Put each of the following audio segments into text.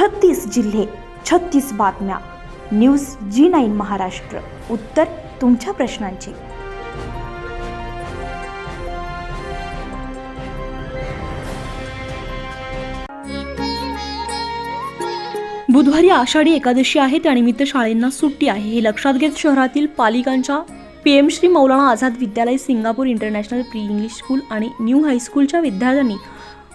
छत्तीस जिल्हे छत्तीस बातम्या. News G nine Maharashtra. उत्तर तुमच्या प्रश्नांची. बुधवारी आषाढी एकादशी आहे त्यानिमित्त शाळेंना सुट्टी आहे. हे लक्षात घेत शहरातील पालिकांच्या P M Shri Maulana Azad Vidyalaya Singapore international pre English school आणि न्यू हायस्कूलच्या विद्यार्थ्यांनी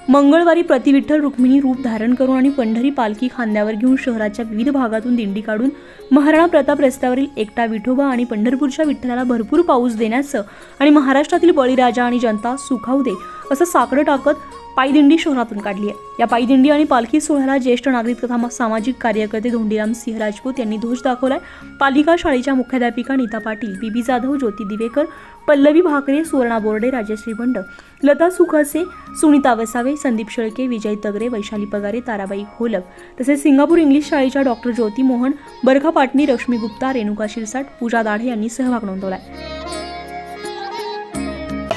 मंगळवारी प्रतिविठ्ठल रुक्मिणी रूप धारण करून आणि पंढरी पालखी खांद्यावर घेऊन शहराच्या विविध भागातून दिंडी काढून महाराणा प्रताप रस्त्यावरील एकटा विठोबा आणि पंढरपूरच्या विठ्ठलाला भरपूर पाऊस देण्याचं आणि महाराष्ट्रातील बळीराजा आणि जनता सुखावू दे असं साकडं टाकत पायदिंडी शहरातून काढली आहे. या पायदिंडी आणि पालखी सोहळ्याला ज्येष्ठ नागरिक तथा सामाजिक कार्यकर्ते धोंडीराम सिंह राजपूत यांनी ध्वज दाखवलाय. पालिका शाळेच्या मुख्याध्यापिका नीता पाटील बीबी जाधव ज्योती दिवेकर पल्लवी भाकरे सुवर्णा बोर्डे राजश्री बंड लता सुखासे सुनीता वसावे संदीप शेळके विजय तगरे वैशाली पगारे ताराबाई होलक तसेच सिंगापूर इंग्लिश शाळेच्या डॉक्टर ज्योती मोहन बरखा पाटणी रश्मी गुप्ता रेणुका शिरसाट पूजा दाढे यांनी सहभाग नोंदवलाय.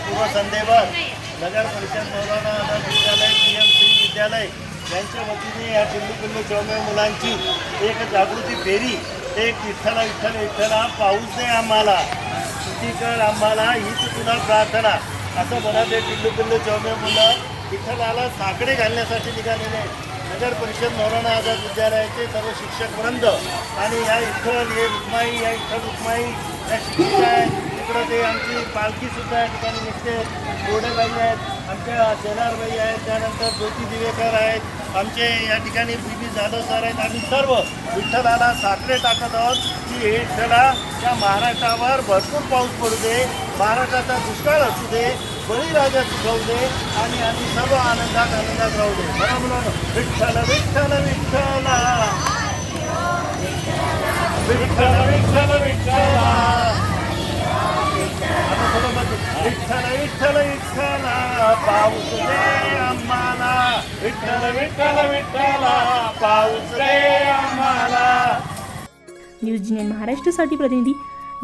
हो, नगर परिषद मौलाना आझाद विद्यालय पी एम श्री विद्यालय यांच्या वतीने या पिल्लू पिल्लू चौमय मुलांची एक जागृती फेरी एक विठ्ठला विठ्ठल विठ्ठला पाऊस दे आम्हाला कर आम्हाला हीच तुला प्रार्थना. असं म्हणत हे पिल्लू पिल्लू चौम्या मुलं विठ्ठलाला साकडे घालण्यासाठी निघालेले नगर परिषद मौलाना आझाद विद्यालयाचे सर्व शिक्षक वृंद आणि या इथं हे रुक्माई या इथं रुक्माई या शिक्षिका आहेत ते आमची पालखीसुद्धा या ठिकाणी निघते. गोडेबाई आहेत आमच्या शेलारबाई आहेत त्यानंतर ज्योती दिवेकर आहेत. आमचे या ठिकाणी बी बी जाधव सर आहेत. आम्ही सर्व विठ्ठलाला साखरे टाकत आहोत की हे विठ्ठला या महाराष्ट्रावर भरपूर पाऊस पडू दे महाराष्ट्राचा दुष्काळ असू दे बळीराजा सुखवू दे आणि आम्ही सर्व आनंदात आनंदात राहू दे. बरं मुलांनो, विठ्ठल विठ्ठल. विठ्ठला विठ्ठल विठ्ठल. विठ्ठल विठ्ठल विठ्ठला पाऊस दे आम्हाला विठ्ठल विठ्ठल विठ्ठला पाऊस दे आम्हाला न्यूज जी महाराष्ट्रासाठी प्रतिनिधी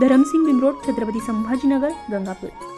धरमसिंग बिमरोड छत्रपती संभाजीनगर गंगापूर